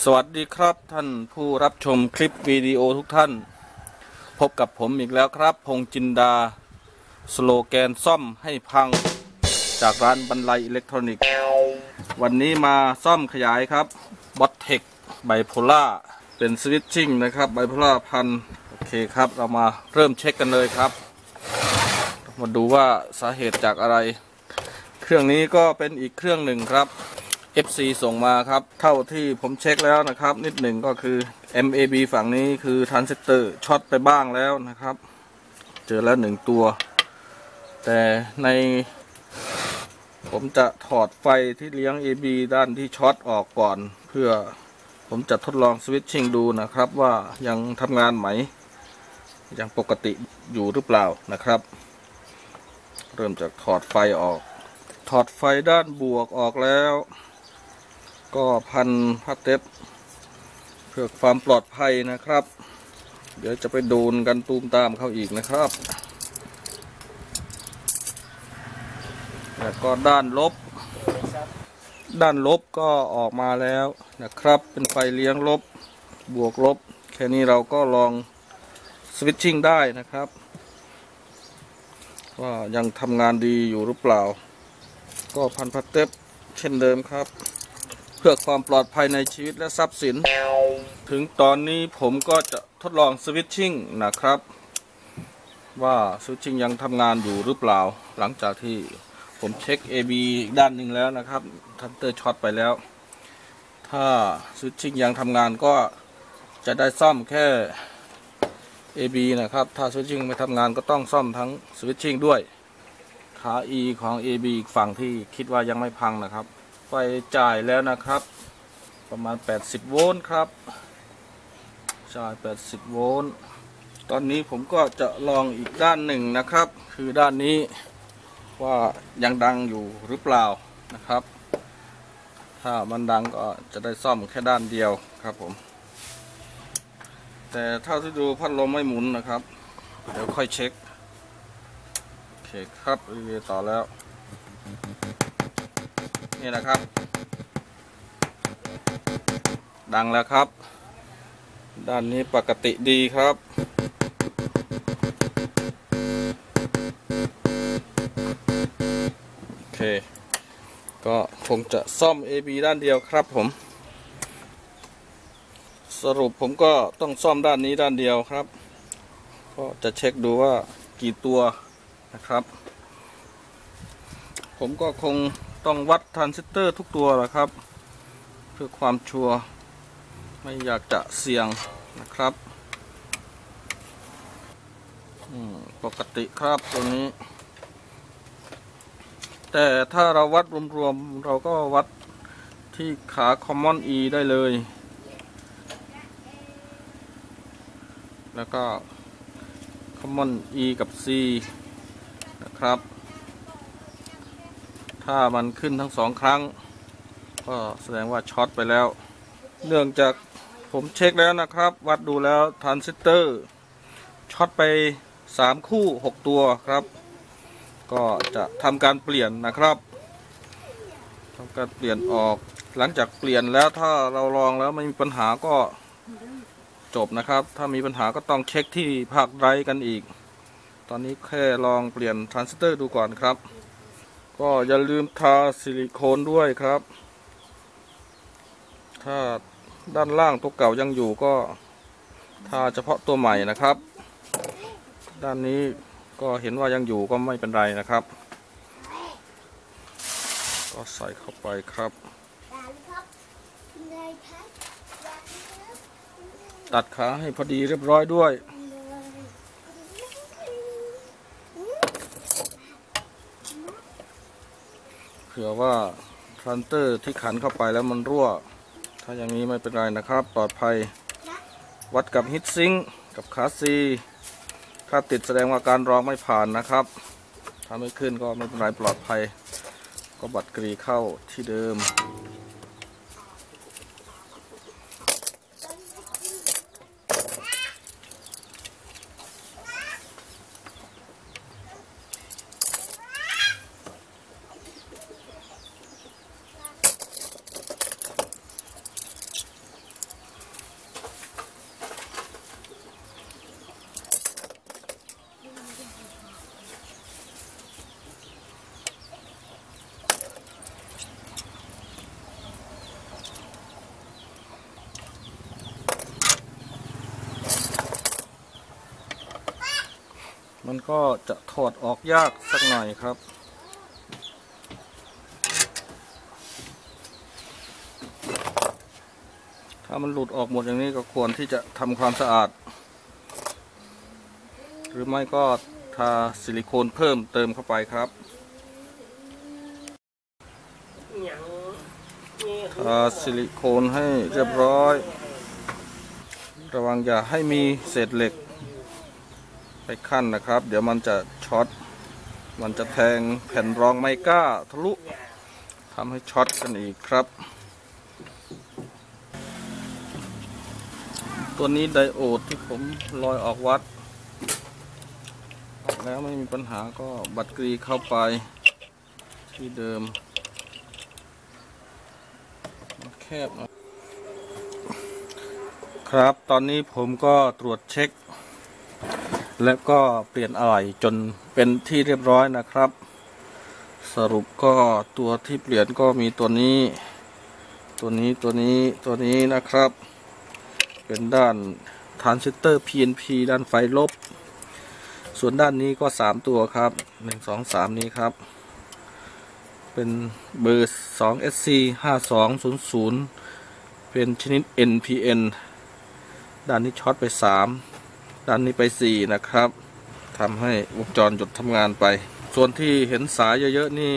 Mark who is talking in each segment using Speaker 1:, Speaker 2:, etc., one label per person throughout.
Speaker 1: สวัสดีครับท่านผู้รับชมคลิปวิดีโอทุกท่าน พบกับผมอีกแล้วครับ พงจินดา สโลแกนซ่อมให้พังจากร้านบรรลัยอิเล็กทรอนิกส์ วันนี้มาซ่อมขยายครับบอทเทคไบโพล่าเป็นสวิตชิ่งนะครับไบโพล่าพันโอเคครับ เรามาเริ่มเช็คกันเลยครับ มาดูว่าสาเหตุจากอะไร เครื่องนี้ก็เป็นอีกเครื่องหนึ่งครับ FC ส่งมาครับ เท่าที่ผมเช็คแล้วนะครับ นิดหนึ่งก็คือ MAB ฝั่งนี้คือทรานซิสเตอร์ช็อตไปบ้างแล้วนะครับ เจอแล้วหนึ่งตัว แต่ใน ผมจะถอดไฟที่เลี้ยง AB ด้านที่ช็อตออกก่อน เพื่อผมจะทดลองสวิตชิ่งดูนะครับ ว่ายังทำงานไหม ยังปกติอยู่หรือเปล่านะครับ เริ่มจากถอดไฟออก ถอดไฟด้านบวกออกแล้ว ก็พันผ้าเต็บเพื่อความปลอดภัยนะครับ เดี๋ยวจะไปโดนกันตูมตามเขาอีกนะครับแล้วก็ด้านลบ ด้านลบก็ออกมาแล้วนะครับ เป็นไฟเลี้ยงลบบวกลบ แค่นี้เราก็ลองสวิตชิ่งได้นะครับ ว่ายังทำงานดีอยู่หรือเปล่า ก็พันพัดเต็บเช่นเดิมครับ พื่อความปลอดภัยในชีวิตและทรัพย์สิน ถึงตอนนี้ผมก็จะทดลองสวิตชิ่งนะครับ ว่าสวิตชิ่งยังทำงานอยู่หรือเปล่า หลังจากที่ผมเช็ค AB อีกด้านหนึ่งแล้วนะครับทันเตอร์ช็อตไปแล้ว ถ้าสวิตชิ่งยังทำงานก็จะได้ซ่อมแค่ AB นะครับ ถ้าสวิตชิ่งไม่ทำงานก็ต้องซ่อมทั้งสวิตชิ่งด้วยขา E ของ AB อีกฝั่งที่คิดว่ายังไม่พังนะครับ ไฟจ่ายแล้วนะครับ ประมาณ 80 โวลต์ครับ จ่าย 80 โวลต์ ตอนนี้ผมก็จะลองอีกด้านหนึ่งนะครับ คือด้านนี้ว่ายังดังอยู่หรือเปล่านะครับ ถ้ามันดังก็จะได้ซ่อมแค่ด้านเดียวครับผม แต่เท่าที่ดูพัดลมไม่หมุนนะครับ เดี๋ยวค่อยเช็ค โอเคครับรีวิวต่อแล้ว นี่นะครับ ดังแล้วครับ ด้านนี้ปกติดีครับ โอเค ก็คงจะซ่อม AB ด้านเดียวครับผม สรุปผมก็ต้องซ่อมด้านนี้ด้านเดียวครับ ก็จะเช็คดูว่ากี่ตัวนะครับ ผมก็คง ต้องวัดทรานซิสเตอร์ทุกตัวแหละครับ เพื่อความชัวร์ไม่อยากจะเสี่ยงนะครับปกติครับตัวนี้ แต่ถ้าเราวัดรวมๆเราก็วัดที่ขา Common E ได้เลย แล้วก็ Common E กับ C นะครับ ถ้ามันขึ้นทั้งสองครั้ง ก็แสดงว่าช็อตไปแล้ว เนื่องจากผมเช็คแล้วนะครับ วัดดูแล้วทรานซิสเตอร์ช็อตไป 3 คู่ 6 ตัวครับ ก็จะทำการเปลี่ยนนะครับทำการเปลี่ยนออกหลังจากเปลี่ยนแล้วถ้าเราลองแล้วไม่มีปัญหาก็จบนะครับ ถ้ามีปัญหาก็ต้องเช็คที่ภาคไรกันอีก ตอนนี้แค่ลองเปลี่ยนทรานซิสเตอร์ดูก่อนครับ ก็อย่าลืมทาซิลิโคนด้วยครับ ถ้าด้านล่างตัวเก่ายังอยู่ก็ทาเฉพาะตัวใหม่นะครับ ด้านนี้ก็เห็นว่ายังอยู่ก็ไม่เป็นไรนะครับ ก็ใส่เข้าไปครับ ตัดขาให้พอดีเรียบร้อยด้วย เผื่อว่าทรันเตอร์ที่ขันเข้าไปแล้วมันรั่ว ถ้าอย่างนี้ไม่เป็นไรนะครับ ปลอดภัย วัดกับฮิตซิงกับคาซีถ้าติดแสดงว่าการรองไม่ผ่านนะครับถ้าไม่ขึ้นก็ไม่เป็นไรปลอดภัย ก็บัดกรีเข้าที่เดิม มันก็จะถอดออกยากสักหน่อยครับ ถ้ามันหลุดออกหมดอย่างนี้ก็ควรที่จะทำความสะอาด หรือไม่ก็ทาซิลิโคนเพิ่มเติมเข้าไปครับทาซิลิโคนให้เรียบร้อย ระวังอย่าให้มีเศษเหล็ก ไปขั้นนะครับ เดี๋ยวมันจะช็อต มันจะแทงแผ่นรองไมก้าทะลุทำให้ช็อตกันอีกครับ ตัวนี้ไดโอดที่ผมลอยออกวัด แล้วไม่มีปัญหาก็บัตรกรีเข้าไปที่เดิมแคบครับ ตอนนี้ผมก็ตรวจเช็ค และก็เปลี่ยนอะไหล่จนเป็นที่เรียบร้อยนะครับ สรุปก็ตัวที่เปลี่ยนก็มีตัวนี้ ตัวนี้ตัวนี้ตัวนี้นะครับ เป็นด้านทรานซิสเตอร์ PNP ด้านไฟลบ ส่วนด้านนี้ก็ 3 ตัวครับ 1 2 3 นี้ครับ เป็นเบอร์ 2 SC 5200 เป็นชนิด NPN ด้านนี้ช็อตไป 3 ด้านนี้ไป4นะครับทำให้วงจรหยุดทำงานไป ส่วนที่เห็นสายเยอะๆนี่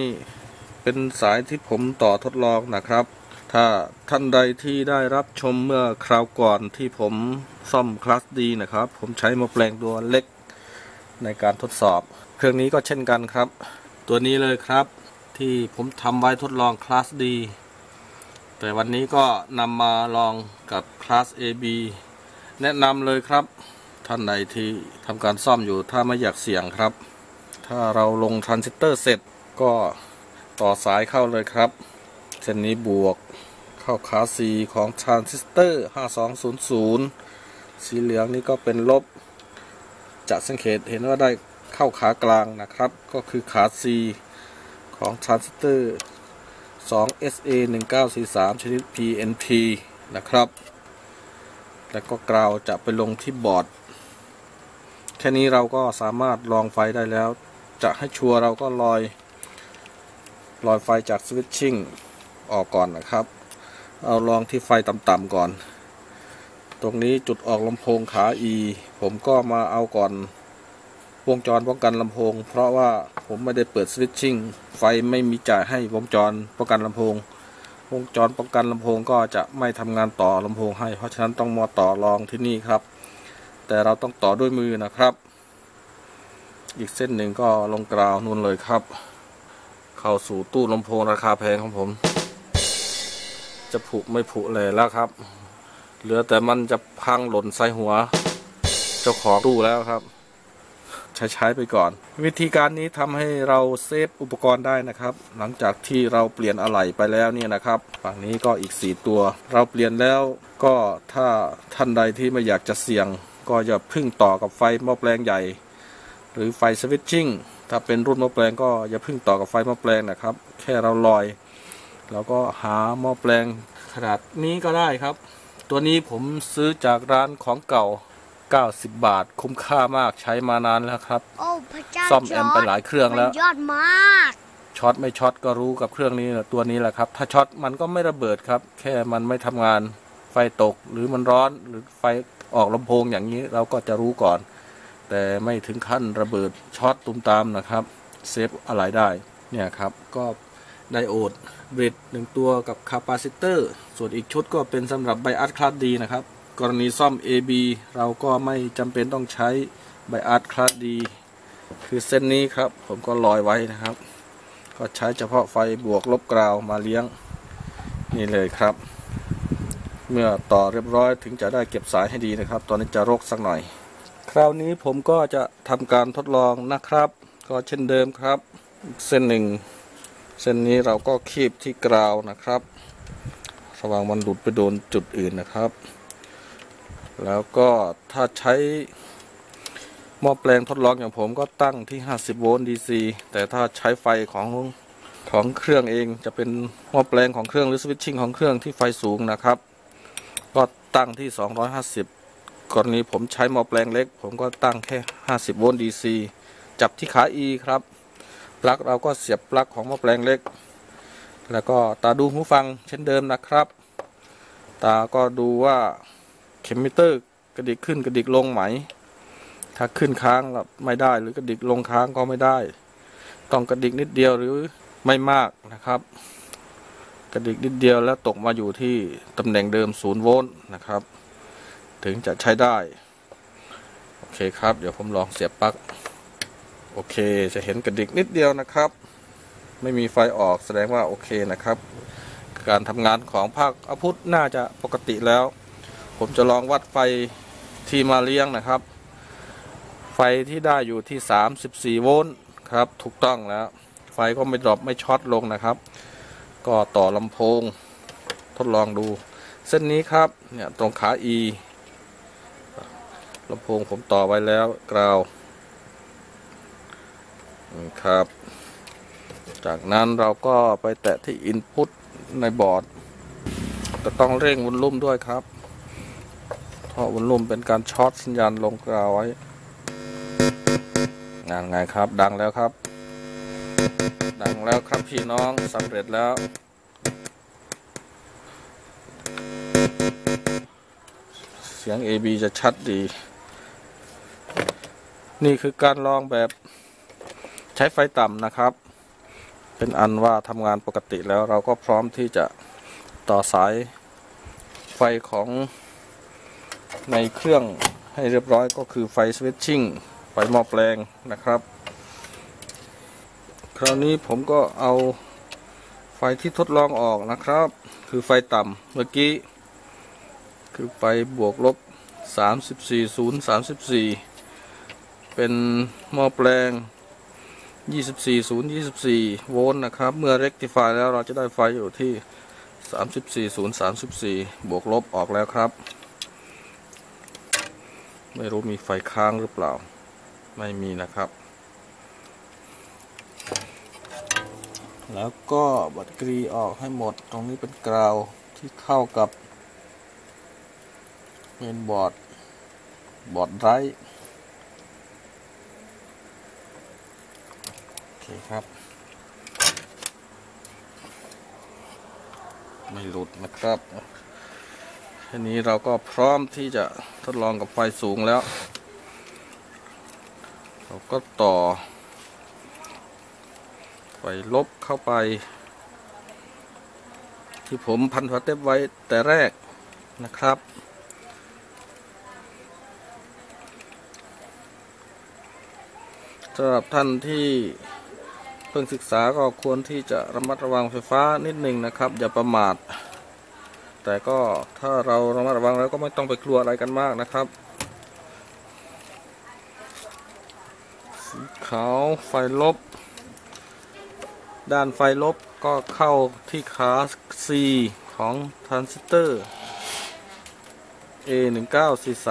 Speaker 1: เป็นสายที่ผมต่อทดลองนะครับ ถ้าท่านใดที่ได้รับชมเมื่อคราวก่อนที่ผมซ่อมคลาสดีนะครับ ผมใช้มาแปลงตัวเล็กในการทดสอบ เครื่องนี้ก็เช่นกันครับ ตัวนี้เลยครับที่ผมทำไว้ทดลองคลาสดีแต่วันนี้ก็นำมาลองกับคลาส AB แนะนำเลยครับ ท่านใดที่ทำการซ่อมอยู่ถ้าไม่อยากเสี่ยงครับ ถ้าเราลงทรานซิสเตอร์เสร็จก็ต่อสายเข้าเลยครับ เส้นนี้บวกเข้าขา C ของทรานซิสเตอร์ 5200 สีเหลืองนี่ก็เป็นลบ จะสังเกตเห็นว่าได้เข้าขากลางนะครับ ก็คือขา C ของทรานซิสเตอร์ 2 SA 1943 ชนิด PNP นะครับ แล้วก็กราวจะไปลงที่บอร์ด ค่นี้เราก็สามารถลองไฟได้แล้ว จะให้ชัวร์เราก็ลอย ลอยไฟจากสวิตชิ่งออกก่อนนะครับ เอาลองที่ไฟต่ำๆก่อน ตรงนี้จุดออกลำโพงขา E ผมก็มาเอาก่อนวงจรป้องกันลำโพง เพราะว่าผมไม่ได้เปิดสวิตชิ่งไฟไม่มีจ่ายให้วงจรป้องกันลำโพง วงจรป้องกันลำโพงก็จะไม่ทำงานต่อลำโพงให้ เพราะฉะนั้นต้องมาต่อรองที่นี่ครับ แต่เราต้องต่อด้วยมือนะครับ อีกเส้นหนึ่งก็ลงกราวนู่นเลยครับ เข้าสู่ตู้ลำโพงราคาแพงของผม จะผุไม่ผุเลยแล้วครับ เหลือแต่มันจะพังหล่นใส่หัว เจ้าของตู้แล้วครับ ใช้ใช้ไปก่อน วิธีการนี้ทำให้เราเซฟอุปกรณ์ได้นะครับ หลังจากที่เราเปลี่ยนอะไหล่ไปแล้วเนี่ยนะครับฝั่งนี้ก็อีก 4 ตัว เราเปลี่ยนแล้วก็ถ้าท่านใดที่ไม่อยากจะเสี่ยง ก็อย่าพึ่งต่อกับไฟหม้อแปลงใหญ่ หรือไฟสวิตชิ่งถ้าเป็นรุ่นหม้อแปลงก็อย่าพึ่งต่อกับไฟหม้อแปลงนะครับ แค่เราลอยเราก็หาหม้อแปลงขนาดนี้ก็ได้ครับ ตัวนี้ผมซื้อจากร้านของเก่า 90 บาท คุ้มค่ามากใช้มานานแล้วครับ
Speaker 2: โอ้พระเจ้า
Speaker 1: ซ่อมแอมไปหลายเครื่องแล้ว
Speaker 2: มันยอดมาก
Speaker 1: ช็อตไม่ช็อตก็รู้กับเครื่องนี้แหละตัวนี้แหละครับ ถ้าช็อตมันก็ไม่ระเบิดครับ แค่มันไม่ทำงานไฟตกหรือมันร้อนหรือไฟ ออกลำโพงอย่างนี้เราก็จะรู้ก่อน แต่ไม่ถึงขั้นระเบิดช็อตตุ้มตามนะครับเซฟอะไรได้เนี่ยครับก็ไดโอดเบรดหนึ่งตัวกับคาปาซิเตอร์ส่วนอีกชุดก็เป็นสำหรับไบอัดคลาสดีนะครับ กรณีซ่อม AB เราก็ไม่จำเป็นต้องใช้ไบอัดคลาสดีคือเส้นนี้ครับ ผมก็ลอยไว้นะครับ ก็ใช้เฉพาะไฟบวกลบกราวมาเลี้ยง นี่เลยครับ เมื่อต่อเรียบร้อยถึงจะได้เก็บสายให้ดีนะครับ ตอนนี้จะรกสักหน่อย คราวนี้ผมก็จะทำการทดลองนะครับ ก็เช่นเดิมครับ เส้นหนึ่ง เส้นนี้เราก็คีบที่กราวนะครับระวังมันหลุดไปโดนจุดอื่นนะครับ แล้วก็ถ้าใช้หม้อแปลงทดลองอย่างผมก็ตั้งที่ 50 โวลต์ DC แต่ถ้าใช้ไฟของของเครื่องเองจะเป็นหม้อแปลงของเครื่องหรือสวิตชิ่งของเครื่องที่ไฟสูงนะครับ ก็ตั้งที่ 250 กรณีผมใช้หม้อแปลงเล็ก ผมก็ตั้งแค่ 50 โวลต์ DC จับที่ขา E ครับ ปลั๊กเราก็เสียบปลั๊กของหม้อแปลงเล็ก แล้วก็ตาดูหูฟังเช่นเดิมนะครับ ตาก็ดูว่าเข็มมิเตอร์กระดิกขึ้นกระดิกลงไหม ถ้าขึ้นค้างไม่ได้หรือกระดิกลงค้างก็ไม่ได้ ต้องกระดิกนิดเดียวหรือไม่มากนะครับ กระดิกนิดเดียวแล้วตกมาอยู่ที่ตำแหน่งเดิม 0 โวลต์นะครับ ถึงจะใช้ได้ โอเคครับ เดี๋ยวผมลองเสียบปลั๊กโอเค จะเห็นกระดิกนิดเดียวนะครับ ไม่มีไฟออกแสดงว่าโอเคนะครับ การทำงานของภาคอาพุทน่าจะปกติแล้ว ผมจะลองวัดไฟที่มาเลี้ยงนะครับ ไฟที่ได้อยู่ที่ 34 โวลต์ครับ ถูกต้องแล้ว ไฟก็ไม่ดรอปไม่ช็อตลงนะครับ ก็ต่อลำโพงทดลองดู เส้นนี้ครับเนี่ยตรงขา E ลำโพงผมต่อไว้แล้วกราวครับ จากนั้นเราก็ไปแตะที่อินพุตในบอร์ดจะต้องเร่งวอลลุ่มด้วยครับ เพราะวอลลุ่มเป็นการช็อตสัญญาณลงกราวไว้งานไงครับดังแล้วครับ ดังแล้วครับพี่น้องสำเร็จแล้ว เสียง AB จะชัดดี นี่คือการลองแบบใช้ไฟต่ำนะครับ เป็นอันว่าทำงานปกติแล้วเราก็พร้อมที่จะต่อสายไฟของในเครื่องให้เรียบร้อยก็คือไฟสวิตชิ่งไฟหม้อแปลงนะครับ คราวนี้ผมก็เอาไฟที่ทดลองออกนะครับ คือไฟต่ำเมื่อกี้ คือไฟบวกลบ 34.034 เป็นหม้อแปลง 24.024 โวลต์นะครับ เมื่อเร c ติฟายแล้วเราจะได้ไฟอยู่ที่ 34.034 บวกลบออกแล้วครับ ไม่รู้มีไฟค้างหรือเปล่า ไม่มีนะครับ แล้วก็บัตรกรีออกให้หมดตรงนี้เป็นกราวที่เข้ากับเมนบอร์ดบอร์ดไรโอเคครับ ไม่หลุดนะครับทีนี้เราก็พร้อมที่จะทดลองกับไฟสูงแล้ว เราก็ต่อ ไฟลบ เข้าไป ที่ผมพันสเต็ปไว้แต่แรกนะครับ สำหรับท่านที่เพิ่งศึกษาก็ควรที่จะระมัดระวังไฟฟ้านิดหนึ่งนะครับ อย่าประมาท แต่ก็ถ้าเราระมัดระวังแล้วก็ไม่ต้องไปกลัวอะไรกันมากนะครับสีขาวไฟลบ ด้านไฟลบก็เข้าที่ขา C ของทรานซิสเตอร์ A1943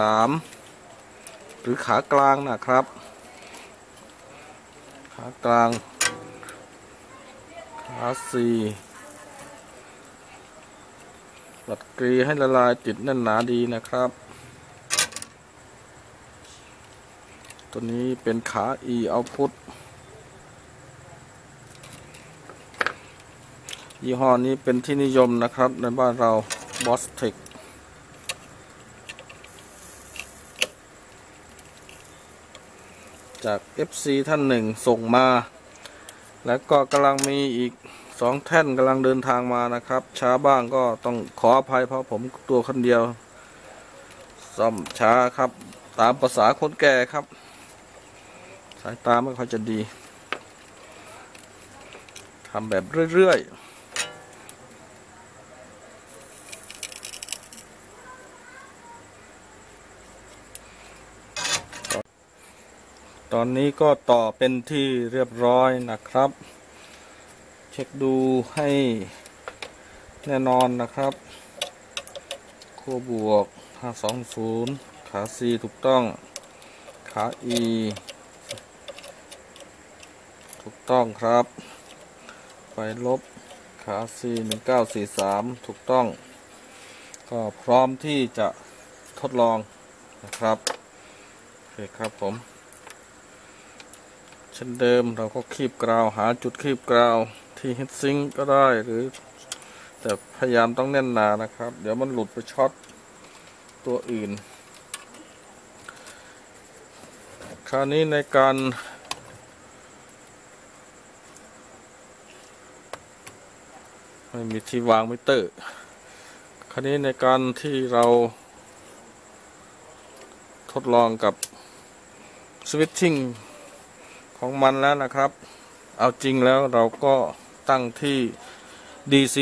Speaker 1: หรือขากลางนะครับ ขากลาง ขา C หลัดกรีให้ละลายติดแน่นหนาดีนะครับ ตัวนี้เป็นขา E output ยี่ห้อนี้เป็นที่นิยมนะครับ ในบ้านเรา Bostech จาก FC ท่านหนึ่งส่งมา แล้วก็กำลังมีอีกสองแท่นกำลังเดินทางมานะครับ ช้าบ้างก็ต้องขออภัยเพราะผมตัวคนเดียวซ่อมช้าครับ ตามภาษาคนแก่ครับ สายตาไม่ค่อยจะดีทำแบบเรื่อย ๆ ตอนนี้ก็ต่อเป็นที่เรียบร้อยนะครับ เช็คดูให้แน่นอนนะครับขั้วบวก 520 ขา C ถูกต้อง ขา E ถูกต้องครับ ไฟลบ ขา C 1943 ถูกต้อง ก็พร้อมที่จะทดลองนะครับ โอเคครับผม เช่นเดิมเราก็คีบกราวหาจุดคีบกราวที่ฮิตซิงก็ได้หรือ แต่พยายามต้องแน่นหนานะครับ เดี๋ยวมันหลุดไปช็อตตัวอื่น คราวนี้ในการไม่มีที่วางมิเตอร์คราวนี้ในการที่เราทดลองกับสวิตชิ่ง ของมันแล้วนะครับ เอาจริงแล้วเราก็ตั้งที่ DC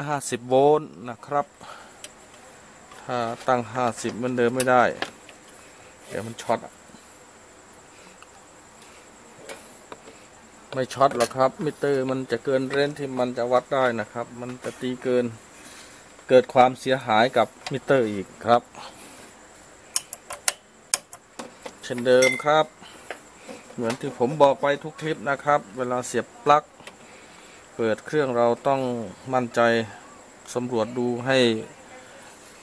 Speaker 1: 250 โวลต์นะครับ ถ้าตั้ง 50 เหมือนเดิมไม่ได้ เดี๋ยวมันช็อตไม่ช็อตหรอกครับมิเตอร์มันจะเกินเรนที่มันจะวัดได้นะครับ มันจะตีเกินเกิดความเสียหายกับมิเตอร์อีกครับ เช่นเดิมครับ เหมือนที่ผมบอกไปทุกคลิปนะครับ เวลาเสียบปลั๊กเปิดเครื่องเราต้องมั่นใจสำรวจดูให้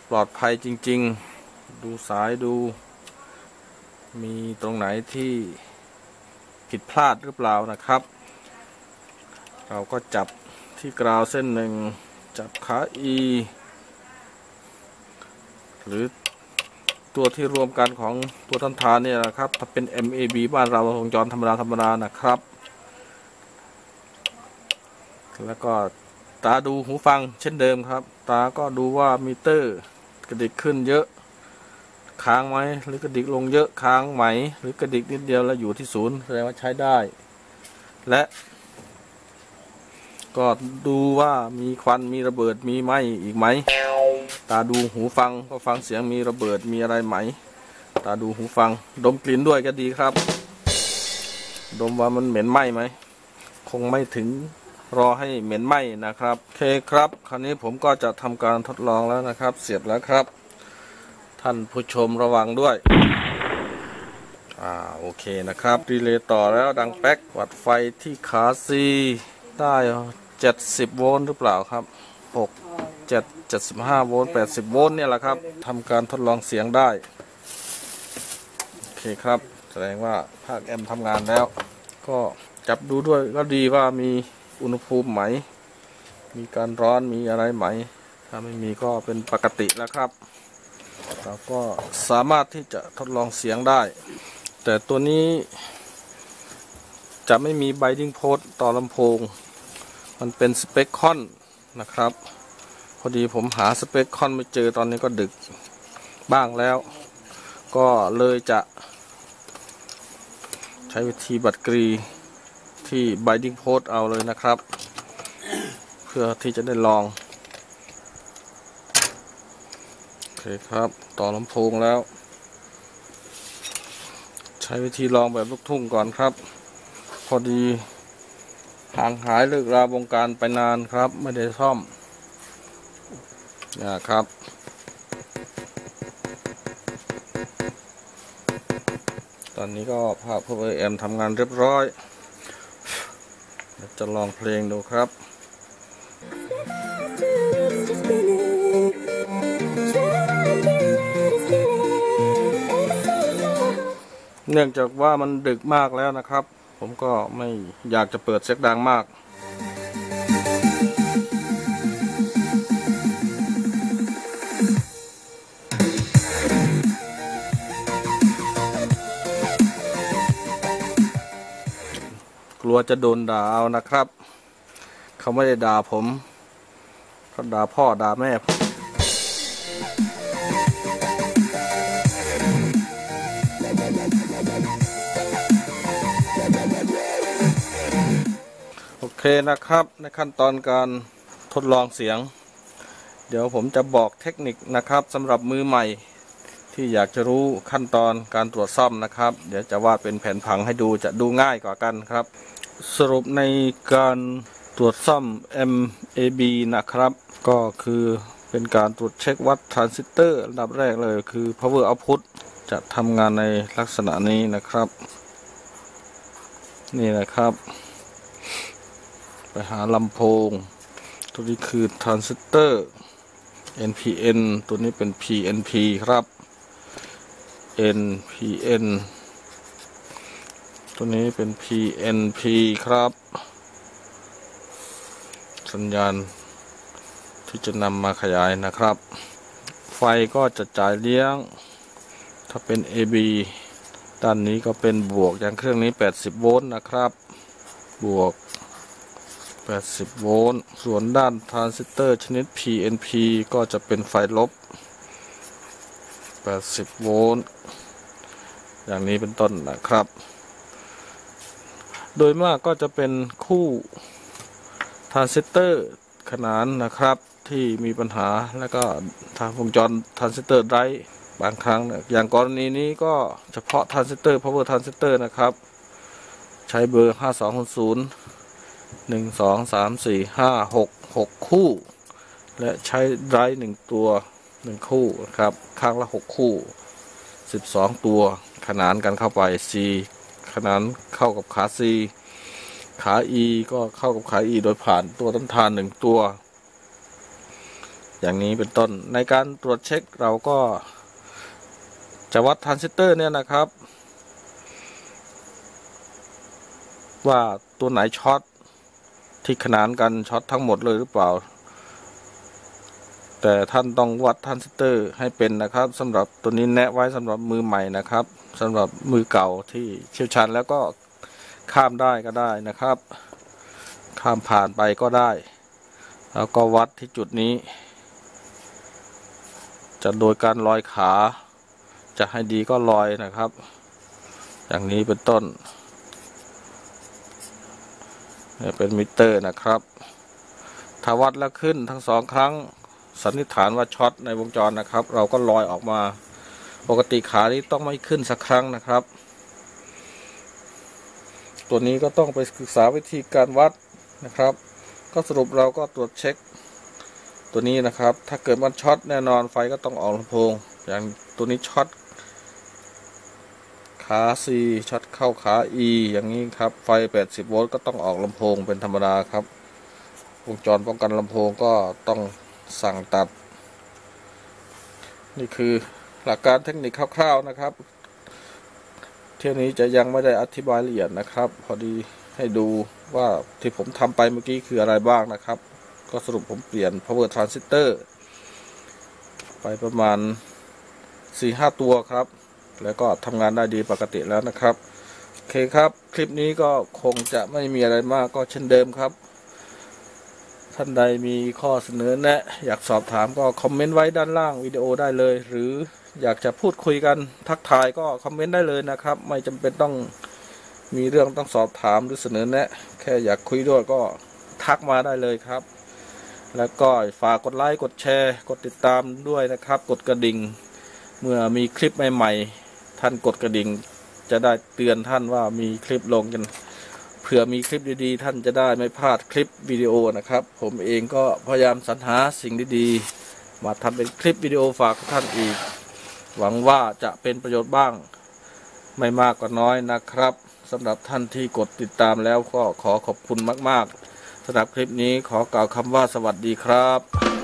Speaker 1: ปลอดภัยจริง ๆ ดูสายดู มีตรงไหนที่ผิดพลาดหรือเปล่านะครับ เราก็จับที่กราวเส้นหนึ่ง จับขา E หรือ ตัวที่รวมกันของตัวต้นทานเนี่ยนะครับ ถ้าเป็น MAB บ้านเราวงจรธรรมดาธรรมดานะครับ แล้วก็ตาดูหูฟังเช่นเดิมครับ ตาก็ดูว่ามิเตอร์กระดิกขึ้นเยอะ ค้างไหมหรือกระดิกลงเยอะค้างไหม หรือกระดิกนิดเดียวแล้วอยู่ที่ศูนย์แสดงว่าใช้ได้ และก็ดูว่ามีควันมีระเบิดมีไหมอีกไหม ตาดูหูฟังก็ฟังเสียงมีระเบิดมีอะไรไหม ตาดูหูฟัง ดมกลิ่นด้วยก็ดีครับ ดมว่ามันเหม็นไหมไหม คงไม่ถึงรอให้เหม็นไหมนะครับโอเคครับ คราวนี้ผมก็จะทำการทดลองแล้วนะครับ เสียบแล้วครับ ท่านผู้ชมระวังด้วย อ่าโอเคนะครับรีเลย์ต่อแล้วดังแป๊กวัดไฟที่ขาซีได้ 70 โวลต์หรือเปล่าครับ 6 7 75โวลต์80โวลต์เนี่ยแหละครับทำการทดลองเสียงได้ โอเคครับ แสดงว่าภาคแอมทำงานแล้ว ก็จับดูด้วยก็ดีว่ามีอุณหภูมิไหม มีการร้อนมีอะไรไหม ถ้าไม่มีก็เป็นปกติแล้วครับเราก็สามารถที่จะทดลองเสียงได้ แต่ตัวนี้จะไม่มีไบดิ้งโพสต่อลำโพง มันเป็นสเปคคอนนะครับ อดีผมหาสเปคคอนไม่เจอตอนนี้ก็ดึกบ้างแล้ว ก็เลยจะ ใช้วิธีบัตรกรีที่ binding post เอาเลยนะครับ เพื่อที่จะได้ลอง โอเคครับ ต่อลำโพงแล้ว ใช้วิธีลองแบบลูกทุ่งก่อนครับ พอดีห่างหายเลิกราวงการไปนานครับ ไม่ได้ซ่อม นะครับ ตอนนี้ก็ภาพพวกแอมทำงานเรียบร้อยเดี๋ยวจะลองเพลงดูครับเนื่องจากว่ามันดึกมากแล้วนะครับ ผมก็ไม่อยากจะเปิดเสียงดังมาก ลัวจะโดนด่าเอานะครับ เขาไม่ได้ด่าผมเขาด่าพ่อด่าแม่ผมโอเคนะครับ ในขั้นตอนการทดลองเสียง เดี๋ยวผมจะบอกเทคนิคนะครับสำหรับมือใหม่ที่อยากจะรู้ขั้นตอนการตรวจซ่อมนะครับ เดี๋ยวจะวาดเป็นแผนผังให้ดูจะดูง่ายกว่ากันครับ สรุปในการตรวจซ่อม MAB นะครับ ก็คือเป็นการตรวจเช็ควัดทรานซิสเตอร์อันดับแรกเลยคือ power output จะทำงานในลักษณะนี้นะครับ นี่นะครับ ไปหาลำโพง ตัวนี้คือทรานซิสเตอร์ NPN ตัวนี้เป็น PNP ครับ NPN ตัวนี้เป็น PNP ครับ สัญญาณที่จะนำมาขยายนะครับ ไฟก็จะจ่ายเลี้ยง ถ้าเป็น AB ด้านนี้ก็เป็นบวกอย่างเครื่องนี้ 80 โวลต์นะครับ บวก 80 โวลต์ ส่วนด้านทรานซิสเตอร์ชนิด PNP ก็จะเป็นไฟลบ 80 โวลต์ อย่างนี้เป็นต้นนะครับ โดยมากก็จะเป็นคู่ทรานซิสเตอร์ขนานนะครับที่มีปัญหาแล้วก็ทางวงจรทรานซิสเตอร์ไรบางครั้งนี่ยอย่างกรณีนี้ก็เฉพาะทรานซิสเตอร์ power ทรานซิสเตอร์นะครับ ใช้เบอร์ 5200หนึ่งสองสามสี่ห้าหกหกคู่ และใช้ไดรฟ์หนึ่งตัวหนึ่งคู่นะครับ ข้างละหกคู่สิบสองตัวขนานกันเข้าไป C นานเข้ากับขา C ขา E ก็เข้ากับขา E โดยผ่านตัวต้นทานหนึ่งตัว อย่างนี้เป็นต้นในการตรวจเช็คเราก็จะวัดทรานซิสเตอร์เนี่ยนะครับ ว่าตัวไหนช็อตที่ขนานกันช็อตทั้งหมดเลยหรือเปล่า แต่ท่านต้องวัดทรานซิสเตอร์ให้เป็นนะครับสำหรับตัวนี้แนะไว้สำหรับมือใหม่นะครับสำหรับมือเก่าที่เชี่ยวชาญแล้วก็ข้ามได้ก็ได้นะครับ ข้ามผ่านไปก็ได้ แล้วก็วัดที่จุดนี้ จะโดยการลอยขา จะให้ดีก็ลอยนะครับ อย่างนี้เป็นต้นเนี่ยเป็นมิเตอร์นะครับถ้าวัดแล้วขึ้นทั้งสองครั้ง สันนิษฐานว่าช็อตในวงจรนะครับ เราก็ลอยออกมา ปกติขานี้ต้องไม่ขึ้นสักครั้งนะครับ ตัวนี้ก็ต้องไปศึกษาวิธีการวัดนะครับ ก็สรุปเราก็ตรวจเช็ค ตัวนี้นะครับ ถ้าเกิดมันช็อตแน่นอนไฟก็ต้องออกลำโพง อย่างตัวนี้ช็อตขา C ช็อตเข้าขา E อย่างนี้ครับ ไฟ 80 โวลต์ก็ต้องออกลำโพงเป็นธรรมดาครับ วงจรป้องกันลำโพงก็ต้อง สั่งตัด นี่คือหลักการเทคนิคคร่าวๆนะครับ เที่ยวนี้จะยังไม่ได้อธิบายละเอียดนะครับ พอดีให้ดูว่าที่ผมทำไปเมื่อกี้คืออะไรบ้างนะครับ ก็สรุปผมเปลี่ยน power transistor ไปประมาณ 4-5 ตัวครับ แล้วก็ทำงานได้ดีปกติแล้วนะครับ โอเคครับ คลิปนี้ก็คงจะไม่มีอะไรมากก็เช่นเดิมครับ ท่านใดมีข้อเสนอแนะ อยากสอบถามก็คอมเมนต์ไว้ด้านล่างวิดีโอได้เลย หรืออยากจะพูดคุยกันทักทายก็คอมเมนต์ได้เลยนะครับ ไม่จำเป็นต้องมีเรื่องต้องสอบถามหรือเสนอแนะ แค่อยากคุยด้วยก็ทักมาได้เลยครับ แล้วก็ฝากกดไลค์กดแชร์ กดติดตามด้วยนะครับ กดกระดิ่ง เมื่อมีคลิปใหม่ๆท่านกดกระดิ่ง จะได้เตือนท่านว่ามีคลิปลงกัน ผื่อมีคลิปดีๆ ท่านจะได้ไม่พลาดคลิปวิดีโอนะครับ ผมเองก็พยายามสรรหาสิ่งดีๆ มาทำเป็นคลิปวิดีโอฝากท่านอีก หวังว่าจะเป็นประโยชน์บ้าง ไม่มากก็น้อยนะครับสำหรับท่านที่กดติดตามแล้วก็ขอขอบคุณมาก ๆสำหรับคลิปนี้ขอกล่าวคำว่าสวัสดีครับ